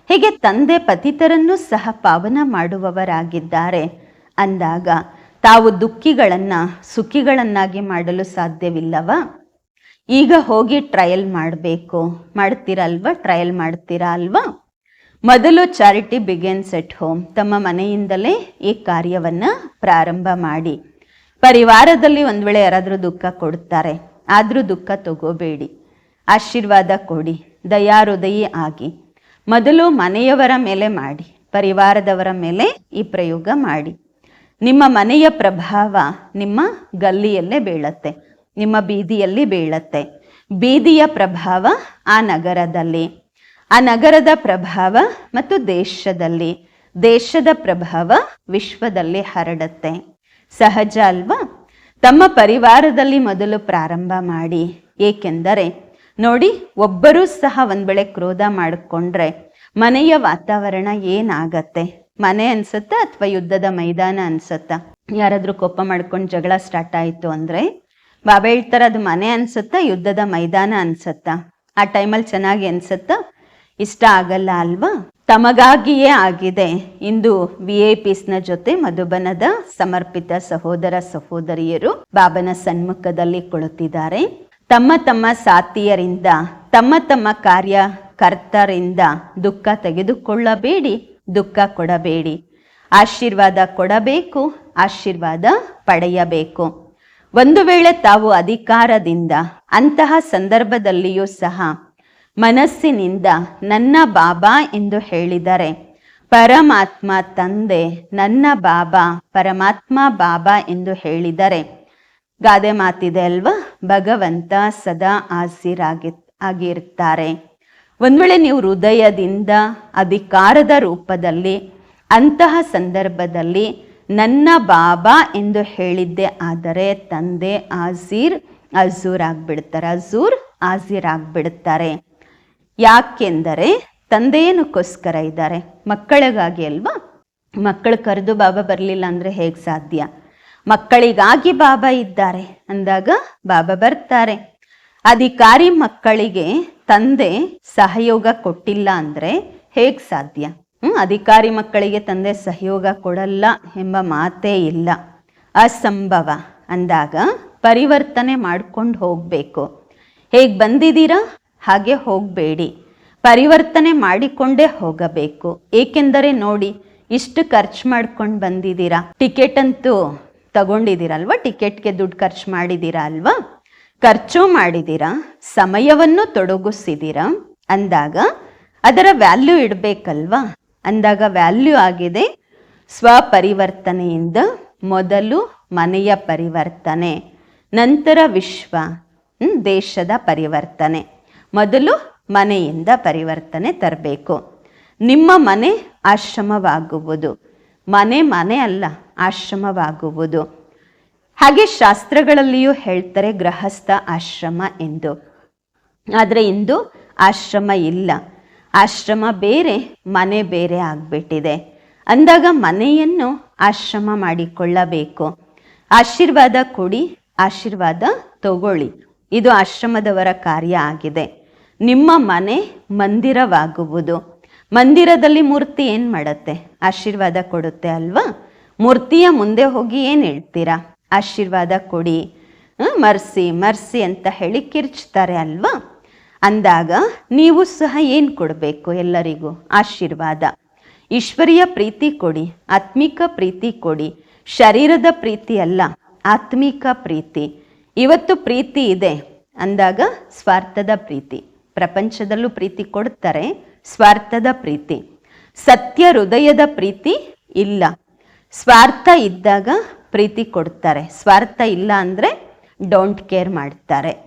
ಹೇಗೆ ತಂದೆ ಪತಿತರನ್ನು ಸಹ ಪಾವನ ಮಾಡುವವರಾಗಿದ್ದಾರೆ. ಅಂದಾಗ ತಾವು ದುಃಖಿಗಳನ್ನ ಸುಖಿಗಳನ್ನಾಗಿ ಮಾಡಲು ಸಾಧ್ಯವಿಲ್ಲವಾ? ಈಗ ಹೋಗಿ ಟ್ರಯಲ್ ಮಾಡಬೇಕು. ಮಾಡ್ತೀರಾ ಅಲ್ವಾ ಟ್ರಯಲ್ ಮಾಡ್ತೀರಾ ಅಲ್ವಾ? ಮೊದಲು ಚಾರಿಟಿ ಬಿಗಿನ್ಸ್ ಎಟ್ ಹೋಮ್ ತಮ್ಮ ಮನೆಯಿಂದಲೇ ಈ ಕಾರ್ಯವನ್ನು ಪ್ರಾರಂಭ ಮಾಡಿ. ಪರಿವಾರದಲ್ಲಿ ಒಂದು ವೇಳೆ ಯಾರಾದರೂ ದುಃಖ ಕೊಡ್ತಾರೆ, ಆದರೂ ದುಃಖ ತಗೋಬೇಡಿ. ಆಶೀರ್ವಾದ ಕೊಡಿ ದಯಾಹೃದಯಿ ಆಗಿ. ಮೊದಲು ಮನೆಯವರ ಮೇಲೆ ಮಾಡಿ, ಪರಿವಾರದವರ ಮೇಲೆ ಈ ಪ್ರಯೋಗ ಮಾಡಿ. ನಿಮ್ಮ ಮನೆಯ ಪ್ರಭಾವ ನಿಮ್ಮ ಗಲ್ಲಿಯಲ್ಲೇ ಬೀಳತ್ತೆ. ನಿಮ್ಮ ಬೀದಿಯಲ್ಲಿ ಬೀಳತ್ತೆ. ಬೀದಿಯ ಪ್ರಭಾವ ಆ ನಗರದಲ್ಲಿ. ಆ ನಗರದ ಪ್ರಭಾವ ಮತ್ತು ದೇಶದಲ್ಲಿ. ದೇಶದ ಪ್ರಭಾವ ವಿಶ್ವದಲ್ಲಿ ಹರಡತ್ತೆ. ಸಹಜ ಅಲ್ವಾ? ತಮ್ಮ ಪರಿವಾರದಲ್ಲಿ ಮೊದಲು ಪ್ರಾರಂಭ ಮಾಡಿ. ಏಕೆಂದರೆ, ನೋಡಿ, ಒಬ್ಬರೂ ಸಹ ಒಂದ್ ವೇಳೆ ಕ್ರೋಧ ಮಾಡಿಕೊಂಡ್ರೆ ಮನೆಯ ವಾತಾವರಣ ಏನಾಗತ್ತೆ? ಮನೆ ಅನ್ಸುತ್ತಾ ಅಥವಾ ಯುದ್ಧದ ಮೈದಾನ ಅನ್ಸುತ್ತಾ? ಯಾರಾದ್ರೂ ಕೋಪ ಮಾಡ್ಕೊಂಡು ಜಗಳ ಸ್ಟಾರ್ಟ್ ಆಯ್ತು ಅಂದ್ರೆ? ಬಾಬಾ ಹೇಳ್ತಾರೆ, ಅದು ಮನೆ ಅನ್ಸುತ್ತಾ, ಯುದ್ಧದ ಮೈದಾನ ಅನ್ಸುತ್ತಾ? ಆ ಟೈಮಲ್ಲಿ ಚೆನ್ನಾಗಿ ಅನ್ಸುತ್ತಾ? ಇಷ್ಟ ಆಗಲ್ಲ ಅಲ್ವಾ? ತಮಗಾಗಿಯೇ ಆಗಿದೆ. ಇಂದು ವಿ ಐ ಪಿಸ್ನ ಜೊತೆ ಮಧುಬನದ ಸಮರ್ಪಿತ ಸಹೋದರ ಸಹೋದರಿಯರು ಬಾಬನ ಸನ್ಮುಖದಲ್ಲಿ ಕುಳಿತಿದ್ದಾರೆ. ತಮ್ಮ ತಮ್ಮ ಸಾತಿಯರಿಂದ ತಮ್ಮ ತಮ್ಮ ಕಾರ್ಯಕರ್ತರಿಂದ ದುಃಖ ತೆಗೆದುಕೊಳ್ಳಬೇಡಿ, ದುಃಖ ಕೊಡಬೇಡಿ. ಆಶೀರ್ವಾದ ಕೊಡಬೇಕು, ಆಶೀರ್ವಾದ ಪಡೆಯಬೇಕು. ಒಂದು ವೇಳೆ ತಾವು ಅಧಿಕಾರದಿಂದ ಅಂತಹ ಸಂದರ್ಭದಲ್ಲಿಯೂ ಸಹ ಮನಸ್ಸಿನಿಂದ ನನ್ನ ಬಾಬಾ ಎಂದು ಹೇಳಿದರೆ, ಪರಮಾತ್ಮ ತಂದೆ ನನ್ನ ಬಾಬಾ, ಪರಮಾತ್ಮ ಬಾಬಾ ಎಂದು ಹೇಳಿದರೆ, ಗಾದೆ ಮಾತಿದೆ ಅಲ್ವಾ? ಭಗವಂತ ಸದಾ ಆಸಿರಾಗಿ, ಆಗಿರ್ತಾರೆ. ಒಂದ್ ವೇಳೆ ನೀವು ಹೃದಯದಿಂದ ಅಧಿಕಾರದ ರೂಪದಲ್ಲಿ ಅಂತಹ ಸಂದರ್ಭದಲ್ಲಿ ನನ್ನ ಬಾಬಾ ಎಂದು ಹೇಳಿದ್ದೆ, ಆದರೆ ತಂದೆ ಆಜೀರ್ ಅಜೂರ್ ಆಗ್ಬಿಡ್ತಾರೆ. ಅಜೂರ್ ಆಜೀರ್ ಆಗ್ಬಿಡ್ತಾರೆ. ಯಾಕೆಂದರೆ ತಂದೆಯನಕ್ಕೋಸ್ಕರ ಇದ್ದಾರೆ. ಮಕ್ಕಳಿಗಾಗಿ ಅಲ್ವಾ? ಮಕ್ಕಳು ಕರೆದು ಬಾಬಾ ಬರಲಿಲ್ಲ ಅಂದರೆ ಹೇಗೆ ಸಾಧ್ಯ? ಮಕ್ಕಳಿಗಾಗಿ ಬಾಬಾ ಇದ್ದಾರೆ ಅಂದಾಗ ಬಾಬಾ ಬರ್ತಾರೆ. ಅಧಿಕಾರಿ ಮಕ್ಕಳಿಗೆ ತಂದೆ ಸಹಯೋಗ ಕೊಟ್ಟಿಲ್ಲ ಅಂದರೆ ಹೇಗೆ ಸಾಧ್ಯ? ಅಧಿಕಾರಿ ಮಕ್ಕಳಿಗೆ ತಂದೆ ಸಹಯೋಗ ಕೊಡಲ್ಲ ಎಂಬ ಮಾತೇ ಇಲ್ಲ. ಅಸಂಭವ ಅಂದಾಗ ಪರಿವರ್ತನೆ ಮಾಡ್ಕೊಂಡು ಹೋಗಬೇಕು. ಹೇಗೆ ಬಂದಿದ್ದೀರಾ? ಹಾಗೆ ಹೋಗಬೇಡಿ. ಪರಿವರ್ತನೆ ಮಾಡಿಕೊಂಡೇ ಹೋಗಬೇಕು. ಏಕೆಂದರೆ ನೋಡಿ, ಇಷ್ಟು ಖರ್ಚು ಮಾಡ್ಕೊಂಡು ಬಂದಿದ್ದೀರಾ? ಟಿಕೆಟ್ ಅಂತೂ ತಗೊಂಡಿದ್ದೀರಲ್ವಾ? ಟಿಕೆಟ್ಗೆ ದುಡ್ಡು ಖರ್ಚು ಮಾಡಿದ್ದೀರಾ ಅಲ್ವಾ? ಖರ್ಚು ಮಾಡಿದ್ದೀರಾ? ಸಮಯವನ್ನು ತೊಡಗಿಸಿದ್ದೀರಾ? ಅಂದಾಗ ಅದರ ವ್ಯಾಲ್ಯೂ ಇಡಬೇಕಲ್ವಾ? ಅಂದಾಗ ವ್ಯಾಲ್ಯೂ ಆಗಿದೆ. ಸ್ವಪರಿವರ್ತನೆಯಿಂದ ಮೊದಲು ಮನೆಯ ಪರಿವರ್ತನೆ, ನಂತರ ವಿಶ್ವ ದೇಶದ ಪರಿವರ್ತನೆ. ಮೊದಲು ಮನೆಯಿಂದ ಪರಿವರ್ತನೆ ತರಬೇಕು. ನಿಮ್ಮ ಮನೆ ಆಶ್ರಮವಾಗುವುದು. ಮನೆ ಮನೆ ಅಲ್ಲ, ಆಶ್ರಮವಾಗುವುದು. ಹಾಗೆ ಶಾಸ್ತ್ರಗಳಲ್ಲಿಯೂ ಹೇಳ್ತಾರೆ ಗೃಹಸ್ಥ ಆಶ್ರಮ ಎಂದು. ಆದರೆ ಇಂದು ಆಶ್ರಮ ಇಲ್ಲ. ಆಶ್ರಮ ಬೇರೆ, ಮನೆ ಬೇರೆ ಆಗ್ಬಿಟ್ಟಿದೆ. ಅಂದಾಗ ಮನೆಯನ್ನು ಆಶ್ರಮ ಮಾಡಿಕೊಳ್ಳಬೇಕು. ಆಶೀರ್ವಾದ ಕೊಡಿ, ಆಶೀರ್ವಾದ ತಗೊಳ್ಳಿ. ಇದು ಆಶ್ರಮದವರ ಕಾರ್ಯ ಆಗಿದೆ. ನಿಮ್ಮ ಮನೆ ಮಂದಿರವಾಗುವುದು. ಮಂದಿರದಲ್ಲಿ ಮೂರ್ತಿ ಏನು ಮಾಡುತ್ತೆ? ಆಶೀರ್ವಾದ ಕೊಡುತ್ತೆ ಅಲ್ವಾ? ಮೂರ್ತಿಯ ಮುಂದೆ ಹೋಗಿ ಏನು ಹೇಳ್ತೀರಾ? ಆಶೀರ್ವಾದ ಕೊಡಿ. ಮರ್ಸಿ ಮರ್ಸಿ ಅಂತ ಹೇಳಿ ಕಿರ್ಚ್ತಾರೆ ಅಲ್ವಾ? ಅಂದಾಗ ನೀವು ಸಹ ಏನು ಕೊಡಬೇಕು ಎಲ್ಲರಿಗೂ? ಆಶೀರ್ವಾದ. ಈಶ್ವರಿಯ ಪ್ರೀತಿ ಕೊಡಿ, ಆತ್ಮಿಕ ಪ್ರೀತಿ ಕೊಡಿ. ಶರೀರದ ಪ್ರೀತಿ ಅಲ್ಲ, ಆತ್ಮಿಕ ಪ್ರೀತಿ. ಇವತ್ತು ಪ್ರೀತಿ ಇದೆ ಅಂದಾಗ ಸ್ವಾರ್ಥದ ಪ್ರೀತಿ. ಪ್ರಪಂಚದಲ್ಲೂ ಪ್ರೀತಿ ಕೊಡ್ತಾರೆ, ಸ್ವಾರ್ಥದ ಪ್ರೀತಿ. ಸತ್ಯ ಹೃದಯದ ಪ್ರೀತಿ ಇಲ್ಲ. ಸ್ವಾರ್ಥ ಇದ್ದಾಗ ಪ್ರೀತಿ ಕೊಡ್ತಾರೆ. ಸ್ವಾರ್ಥ ಇಲ್ಲ ಅಂದರೆ ಡೋಂಟ್ ಕೇರ್ ಮಾಡ್ತಾರೆ.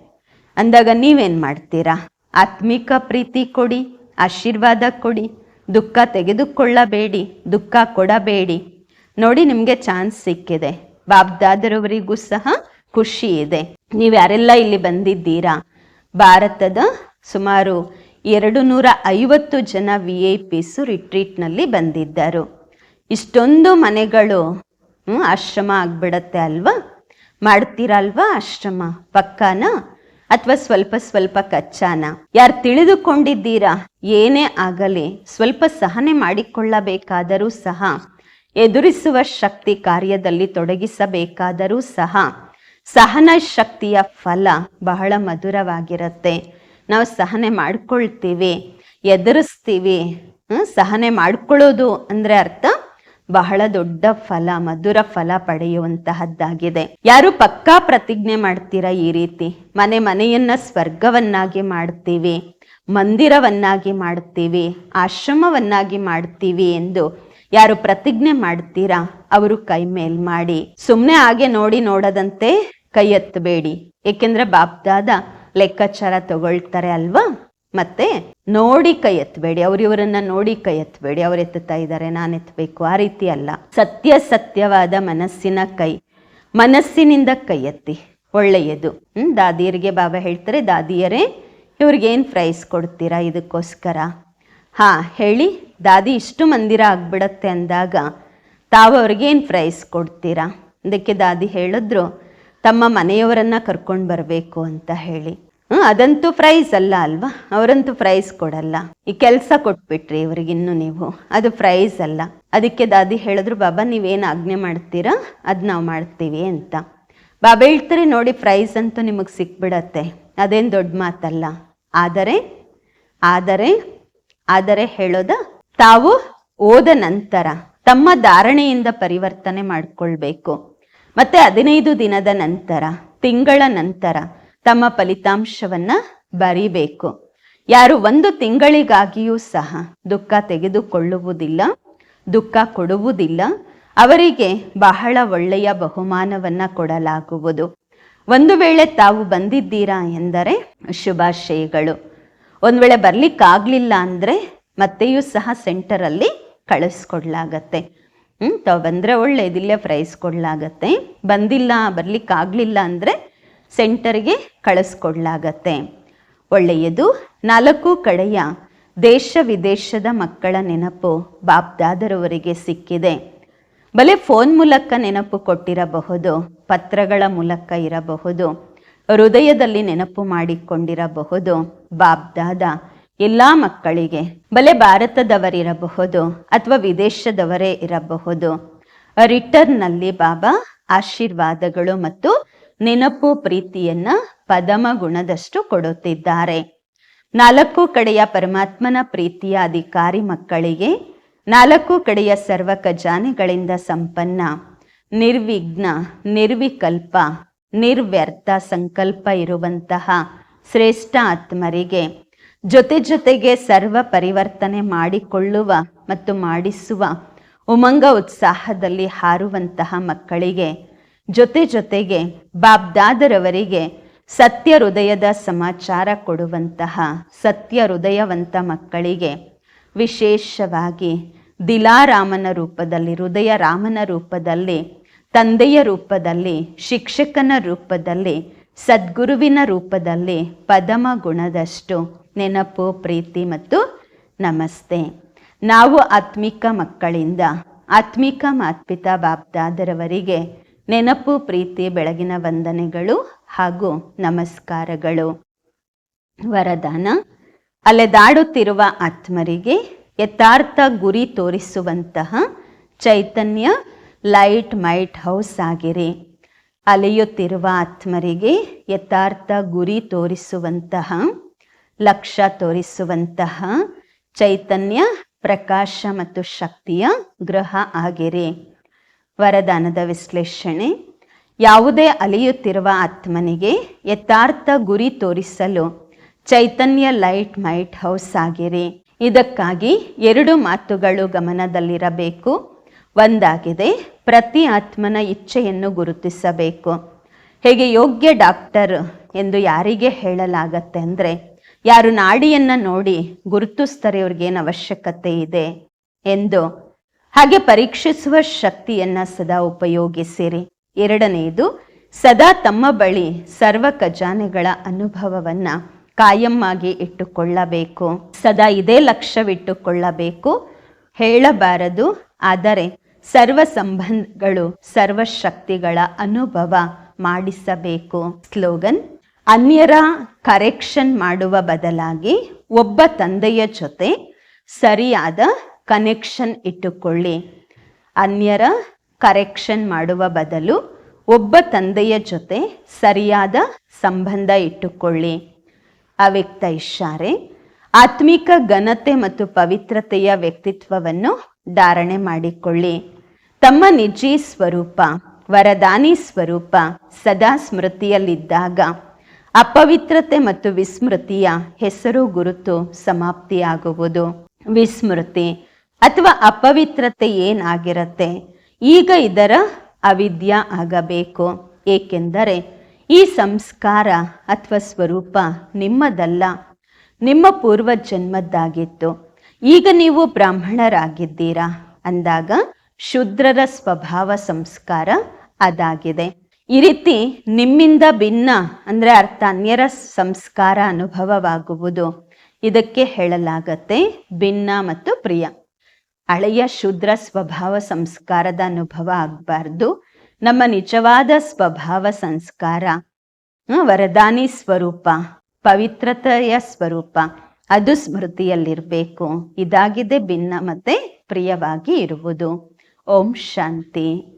ಅಂದಾಗ ನೀವೇನು ಮಾಡ್ತೀರಾ? ಆತ್ಮಿಕ ಪ್ರೀತಿ ಕೊಡಿ, ಆಶೀರ್ವಾದ ಕೊಡಿ, ದುಃಖ ತೆಗೆದುಕೊಳ್ಳಬೇಡಿ, ದುಃಖ ಕೊಡಬೇಡಿ. ನೋಡಿ ನಿಮಗೆ ಚಾನ್ಸ್ ಸಿಕ್ಕಿದೆ. ಬಾಬ್ದಾದರವರಿಗೂ ಸಹ ಖುಷಿ ಇದೆ. ನೀವು ಯಾರೆಲ್ಲ ಇಲ್ಲಿ ಬಂದಿದ್ದೀರಾ? ಭಾರತದ ಸುಮಾರು ಎರಡು ನೂರ ಐವತ್ತು ಜನ ವಿ ಐ ಪಿಸು ರಿಟ್ರೀಟ್ನಲ್ಲಿ ಬಂದಿದ್ದರು. ಇಷ್ಟೊಂದು ಮನೆಗಳು ಆಶ್ರಮ ಆಗ್ಬಿಡತ್ತೆ ಅಲ್ವಾ? ಮಾಡ್ತೀರಲ್ವಾ ಆಶ್ರಮ, ಪಕ್ಕಾನ? ಅಥವಾ ಸ್ವಲ್ಪ ಸ್ವಲ್ಪ ಕಚ್ಚಾನ? ಯಾರು ತಿಳಿದುಕೊಂಡಿದ್ದೀರಾ? ಏನೇ ಆಗಲಿ, ಸ್ವಲ್ಪ ಸಹನೆ ಮಾಡಿಕೊಳ್ಳಬೇಕಾದರೂ ಸಹ, ಎದುರಿಸುವ ಶಕ್ತಿ ಕಾರ್ಯದಲ್ಲಿ ತೊಡಗಿಸಬೇಕಾದರೂ ಸಹ, ಸಹನ ಶಕ್ತಿಯ ಫಲ ಬಹಳ ಮಧುರವಾಗಿರುತ್ತೆ. ನಾವು ಸಹನೆ ಮಾಡ್ಕೊಳ್ತೀವಿ, ಎದುರಿಸ್ತೀವಿ ಸಹನೆ ಮಾಡ್ಕೊಳ್ಳೋದು ಅಂದರೆ ಅರ್ಥ? ಬಹಳ ದೊಡ್ಡ ಫಲ, ಮಧುರ ಫಲ ಪಡೆಯುವಂತಹದ್ದಾಗಿದೆ. ಯಾರು ಪಕ್ಕಾ ಪ್ರತಿಜ್ಞೆ ಮಾಡ್ತೀರಾ ಈ ರೀತಿ? ಮನೆ ಮನೆಯನ್ನ ಸ್ವರ್ಗವನ್ನಾಗಿ ಮಾಡ್ತೀವಿ, ಮಂದಿರವನ್ನಾಗಿ ಮಾಡ್ತೀವಿ, ಆಶ್ರಮವನ್ನಾಗಿ ಮಾಡ್ತೀವಿ ಎಂದು ಯಾರು ಪ್ರತಿಜ್ಞೆ ಮಾಡ್ತೀರಾ? ಅವರು ಕೈ ಮೇಲ್ ಮಾಡಿ. ಸುಮ್ಮನೆ ಹಾಗೆ ನೋಡಿ ನೋಡದಂತೆ ಕೈ ಎತ್ತಬೇಡಿ. ಏಕೆಂದ್ರೆ ಬಾಪ್ದಾದ ಲೆಕ್ಕಾಚಾರ ತಗೊಳ್ತಾರೆ ಅಲ್ವಾ? ಮತ್ತೆ ನೋಡಿ ಕೈ ಎತ್ತಬೇಡಿ. ಅವರಿವರನ್ನ ನೋಡಿ ಕೈ ಎತ್ತಬೇಡಿ. ಅವ್ರು ಎತ್ತುತ್ತಾ ಇದ್ದಾರೆ, ನಾನು ಎತ್ತಬೇಕು. ಆ ರೀತಿ ಅಲ್ಲ. ಸತ್ಯ ಸತ್ಯವಾದ ಮನಸ್ಸಿನ ಕೈ. ಮನಸ್ಸಿನಿಂದ ಕೈ ಎತ್ತಿ. ಒಳ್ಳೆಯದು. ಹ್ಮ್, ದಾದಿಯರಿಗೆ ಬಾಬಾ ಹೇಳ್ತಾರೆ. ದಾದಿಯರೇ, ಇವ್ರಿಗೆ ಏನು ಪ್ರೈಸ್ ಕೊಡ್ತೀರಾ ಇದಕ್ಕೋಸ್ಕರ? ಹಾ, ಹೇಳಿ. ದಾದಿ ಇಷ್ಟು ಮಂದಿರ ಆಗ್ಬಿಡತ್ತೆ ಅಂದಾಗ ತಾವು ಅವ್ರಿಗೇನು ಪ್ರೈಸ್ ಕೊಡ್ತೀರಾ? ಅದಕ್ಕೆ ದಾದಿ ಹೇಳಿದ್ರು, ತಮ್ಮ ಮನೆಯವರನ್ನ ಕರ್ಕೊಂಡು ಬರಬೇಕು ಅಂತ ಹೇಳಿ. ಅದಂತೂ ಪ್ರೈಸ್ ಅಲ್ಲ ಅಲ್ವಾ? ಅವರಂತೂ ಪ್ರೈಸ್ ಕೊಡಲ್ಲ. ಈ ಕೆಲಸ ಕೊಟ್ಬಿಟ್ರಿ ಇವ್ರಿಗಿನ್ನು ನೀವು. ಅದು ಪ್ರೈಸ್ ಅಲ್ಲ. ಅದಕ್ಕೆ ದಾದಿ ಹೇಳಿದ್ರು, ಬಾಬಾ, ನೀವೇನು ಆಜ್ಞೆ ಮಾಡ್ತೀರಾ? ಅದು ನಾವು ಮಾಡ್ತೀವಿ ಅಂತ. ಬಾಬಾ ಹೇಳ್ತಾರೆ, ನೋಡಿ ಪ್ರೈಸ್ ಅಂತೂ ನಿಮಗೆ ಸಿಕ್ಬಿಡತ್ತೆ. ಅದೇನು ದೊಡ್ಡ ಮಾತಲ್ಲ. ಆದರೆ ಆದರೆ ಆದರೆ ಹೇಳೋದ ತಾವು ಓದ ನಂತರ ತಮ್ಮ ಧಾರಣೆಯಿಂದ ಪರಿವರ್ತನೆ ಮಾಡಿಕೊಳ್ಬೇಕು. ಮತ್ತೆ ಹದಿನೈದು ದಿನದ ನಂತರ, ತಿಂಗಳ ನಂತರ ತಮ್ಮ ಫಲಿತಾಂಶವನ್ನ ಬರೀಬೇಕು. ಯಾರು ಒಂದು ತಿಂಗಳಿಗಾಗಿಯೂ ಸಹ ದುಃಖ ತೆಗೆದುಕೊಳ್ಳುವುದಿಲ್ಲ, ದುಃಖ ಕೊಡುವುದಿಲ್ಲ, ಅವರಿಗೆ ಬಹಳ ಒಳ್ಳೆಯ ಬಹುಮಾನವನ್ನ ಕೊಡಲಾಗುವುದು. ಒಂದು ವೇಳೆ ತಾವು ಬಂದಿದ್ದೀರಾ ಎಂದರೆ ಶುಭಾಶಯಗಳು. ಒಂದು ವೇಳೆ ಬರ್ಲಿಕ್ಕಾಗ್ಲಿಲ್ಲ ಅಂದ್ರೆ ಮತ್ತೆಯೂ ಸಹ ಸೆಂಟರಲ್ಲಿ ಕಳಿಸ್ಕೊಡ್ಲಾಗತ್ತೆ. ಹ್ಞೂ ತಾವು ಬಂದರೆ ಒಳ್ಳೇದಿಲ್ಲ ಪ್ರೈಸ್ ಕೊಡ್ಲಾಗತ್ತೆ ಬಂದಿಲ್ಲ, ಬರ್ಲಿಕ್ಕಾಗ್ಲಿಲ್ಲ ಅಂದರೆ ಸೆಂಟರ್ಗೆ ಕಳಿಸ್ಕೊಡ್ಲಾಗತ್ತೆ. ಒಳ್ಳೆಯದು, ನಾಲ್ಕು ಕಡೆಯ ದೇಶ ವಿದೇಶದ ಮಕ್ಕಳ ನೆನಪು ಬಾಬ್ದಾದರವರಿಗೆ ಸಿಕ್ಕಿದೆ. ಬಲೆ ಫೋನ್ ಮೂಲಕ ನೆನಪು ಕೊಟ್ಟಿರಬಹುದು, ಪತ್ರಗಳ ಮೂಲಕ ಇರಬಹುದು, ಹೃದಯದಲ್ಲಿ ನೆನಪು ಮಾಡಿಕೊಂಡಿರಬಹುದು, ಬಾಬ್ದಾದ ಎಲ್ಲ ಮಕ್ಕಳಿಗೆ ಬಲೆ ಭಾರತದವರಿರಬಹುದು ಅಥವಾ ವಿದೇಶದವರೇ ಇರಬಹುದು. ರಿಟರ್ನ್ನಲ್ಲಿ ಬಾಬಾ ಆಶೀರ್ವಾದಗಳು ಮತ್ತು ನೆನಪು ಪ್ರೀತಿಯನ್ನ ಪದಮ ಗುಣದಷ್ಟು ಕೊಡುತ್ತಿದ್ದಾರೆ. ನಾಲ್ಕು ಕಡೆಯ ಪರಮಾತ್ಮನ ಪ್ರೀತಿಯ ಅಧಿಕಾರಿ ಮಕ್ಕಳಿಗೆ, ನಾಲ್ಕು ಕಡೆಯ ಸರ್ವ ಖಜಾನೆಗಳಿಂದ ಸಂಪನ್ನ, ನಿರ್ವಿಘ್ನ, ನಿರ್ವಿಕಲ್ಪ, ನಿರ್ವ್ಯರ್ಥ ಸಂಕಲ್ಪ ಇರುವಂತಹ ಶ್ರೇಷ್ಠ ಆತ್ಮರಿಗೆ, ಜೊತೆ ಜೊತೆಗೆ ಸರ್ವ ಪರಿವರ್ತನೆ ಮಾಡಿಕೊಳ್ಳುವ ಮತ್ತು ಮಾಡಿಸುವ ಉಮಂಗ ಉತ್ಸಾಹದಲ್ಲಿ ಹಾರುವಂತಹ ಮಕ್ಕಳಿಗೆ ಜೊತೆ ಜೊತೆಗೆ ಬಾಬ್ದಾದರವರಿಗೆ ಸತ್ಯ ಹೃದಯದ ಸಮಾಚಾರ ಕೊಡುವಂತಹ ಸತ್ಯ ಹೃದಯವಂತ ಮಕ್ಕಳಿಗೆ ವಿಶೇಷವಾಗಿ ದಿಲಾರಾಮನ ರೂಪದಲ್ಲಿ ಹೃದಯ ರಾಮನ ರೂಪದಲ್ಲಿ, ತಂದೆಯ ರೂಪದಲ್ಲಿ, ಶಿಕ್ಷಕನ ರೂಪದಲ್ಲಿ, ಸದ್ಗುರುವಿನ ರೂಪದಲ್ಲಿ ಪದಮ ಗುಣದಷ್ಟು ನೆನಪು, ಪ್ರೀತಿ ಮತ್ತು ನಮಸ್ತೆ. ನಾವು ಆತ್ಮಿಕ ಮಕ್ಕಳಿಂದ ಆತ್ಮಿಕ ಮಾತ್ಪಿತಾ ಬಾಬ್ದಾದರವರಿಗೆ ನೆನಪು, ಪ್ರೀತಿ, ಬೆಳಗಿನ ವಂದನೆಗಳು ಹಾಗೂ ನಮಸ್ಕಾರಗಳು. ವರದಾನ. ಅಲೆದಾಡುತ್ತಿರುವ ಆತ್ಮರಿಗೆ ಯಥಾರ್ಥ ಗುರಿ ತೋರಿಸುವಂತಹ ಚೈತನ್ಯ, ಲೈಟ್ ಮೈಟ್ ಹೌಸ್ ಆಗಿರಿ. ಅಲೆಯುತ್ತಿರುವ ಆತ್ಮರಿಗೆ ಯಥಾರ್ಥ ಗುರಿ ತೋರಿಸುವಂತಹ ಲಕ್ಷ್ಯ ತೋರಿಸುವಂತಹ ಚೈತನ್ಯ, ಪ್ರಕಾಶ ಮತ್ತು ಶಕ್ತಿಯ ಗ್ರಹ ಆಗಿರಿ. ವರದಾನದ ವಿಶ್ಲೇಷಣೆ. ಯಾವುದೇ ಅಲಿಯುತ್ತಿರುವ ಆತ್ಮನಿಗೆ ಯಥಾರ್ಥ ಗುರಿ ತೋರಿಸಲು ಚೈತನ್ಯ ಲೈಟ್ ಮೈಟ್ ಹೌಸ್ ಆಗಿರಿ. ಇದಕ್ಕಾಗಿ ಎರಡು ಮಾತುಗಳು ಗಮನದಲ್ಲಿರಬೇಕು. ಒಂದಾಗಿದೆ ಪ್ರತಿ ಆತ್ಮನ ಇಚ್ಛೆಯನ್ನು ಗುರುತಿಸಬೇಕು. ಹೇಗೆ ಯೋಗ್ಯ ಡಾಕ್ಟರ್ ಎಂದು ಯಾರಿಗೆ ಹೇಳಲಾಗತ್ತೆ ಅಂದರೆ, ಯಾರು ನಾಡಿಯನ್ನು ನೋಡಿ ಗುರುತಿಸ್ತಾರೆ ಅವ್ರಿಗೇನು ಅವಶ್ಯಕತೆ ಇದೆ ಎಂದು ಹಾಗೆ ಪರೀಕ್ಷಿಸುವ ಶಕ್ತಿಯನ್ನ ಸದಾ ಉಪಯೋಗಿಸಿರಿ. ಎರಡನೆಯದು ಸದಾ ತಮ್ಮ ಬಳಿ ಸರ್ವ ಖಜಾನೆಗಳ ಅನುಭವವನ್ನ ಕಾಯಮ್ಮಾಗಿ ಇಟ್ಟುಕೊಳ್ಳಬೇಕು. ಸದಾ ಇದೇ ಲಕ್ಷ್ಯವಿಟ್ಟುಕೊಳ್ಳಬೇಕು. ಹೇಳಬಾರದು, ಆದರೆ ಸರ್ವ ಸಂಬಂಧಗಳು, ಸರ್ವ ಶಕ್ತಿಗಳ ಅನುಭವ ಮಾಡಿಸಬೇಕು. ಸ್ಲೋಗನ್, ಅನ್ಯರ ಕರೆಕ್ಷನ್ ಮಾಡುವ ಬದಲಾಗಿ ಒಬ್ಬ ತಂದೆಯ ಜೊತೆ ಸರಿಯಾದ ಕನೆಕ್ಷನ್ ಇಟ್ಟುಕೊಳ್ಳಿ. ಅನ್ಯರ ಕರೆಕ್ಷನ್ ಮಾಡುವ ಬದಲು ಒಬ್ಬ ತಂದೆಯ ಜೊತೆ ಸರಿಯಾದ ಸಂಬಂಧ ಇಟ್ಟುಕೊಳ್ಳಿ. ಅವ್ಯಕ್ತ ಇಶಾರೆ ಆತ್ಮಿಕ ಘನತೆ ಮತ್ತು ಪವಿತ್ರತೆಯ ವ್ಯಕ್ತಿತ್ವವನ್ನು ಧಾರಣೆ ಮಾಡಿಕೊಳ್ಳಿ. ತಮ್ಮ ನಿಜಿ ಸ್ವರೂಪ, ವರದಾನಿ ಸ್ವರೂಪ ಸದಾ ಸ್ಮೃತಿಯಲ್ಲಿದ್ದಾಗ ಅಪವಿತ್ರತೆ ಮತ್ತು ವಿಸ್ಮೃತಿಯ ಹೆಸರು ಗುರುತು ಸಮಾಪ್ತಿಯಾಗುವುದು. ವಿಸ್ಮೃತಿ ಅಥವಾ ಅಪವಿತ್ರತೆ ಏನಾಗಿರತ್ತೆ? ಈಗ ಇದರ ಅವಿದ್ಯ ಆಗಬೇಕು. ಏಕೆಂದರೆ ಈ ಸಂಸ್ಕಾರ ಅಥವಾ ಸ್ವರೂಪ ನಿಮ್ಮದಲ್ಲ. ನಿಮ್ಮ ಪೂರ್ವ ಜನ್ಮದ್ದಾಗಿತ್ತು ಈಗ ನೀವು ಬ್ರಾಹ್ಮಣರಾಗಿದ್ದೀರಾ? ಅಂದಾಗ ಶುದ್ರರ ಸ್ವಭಾವ ಸಂಸ್ಕಾರ ಅದಾಗಿದೆ. ಈ ರೀತಿ ನಿಮ್ಮಿಂದ ಭಿನ್ನ, ಅಂದ್ರೆ ಅರ್ಥ ಅನ್ಯರ ಸಂಸ್ಕಾರ ಅನುಭವವಾಗುವುದು. ಇದಕ್ಕೆ ಹೇಳಲಾಗತ್ತೆ ಭಿನ್ನ ಮತ್ತು ಪ್ರಿಯ. ಹಳೆಯ ಶುದ್ರ ಸ್ವಭಾವ ಸಂಸ್ಕಾರದ ಅನುಭವ ಆಗಬಾರ್ದು. ನಮ್ಮ ನಿಜವಾದ ಸ್ವಭಾವ ಸಂಸ್ಕಾರ ವರದಾನಿ ಸ್ವರೂಪ, ಪವಿತ್ರತೆಯ ಸ್ವರೂಪ, ಅದು ಸ್ಮೃತಿಯಲ್ಲಿರಬೇಕು. ಇದಾಗಿದೆ ಭಿನ್ನ ಮತ್ತೆ ಪ್ರಿಯವಾಗಿ ಇರುವುದು. ಓಂ ಶಾಂತಿ.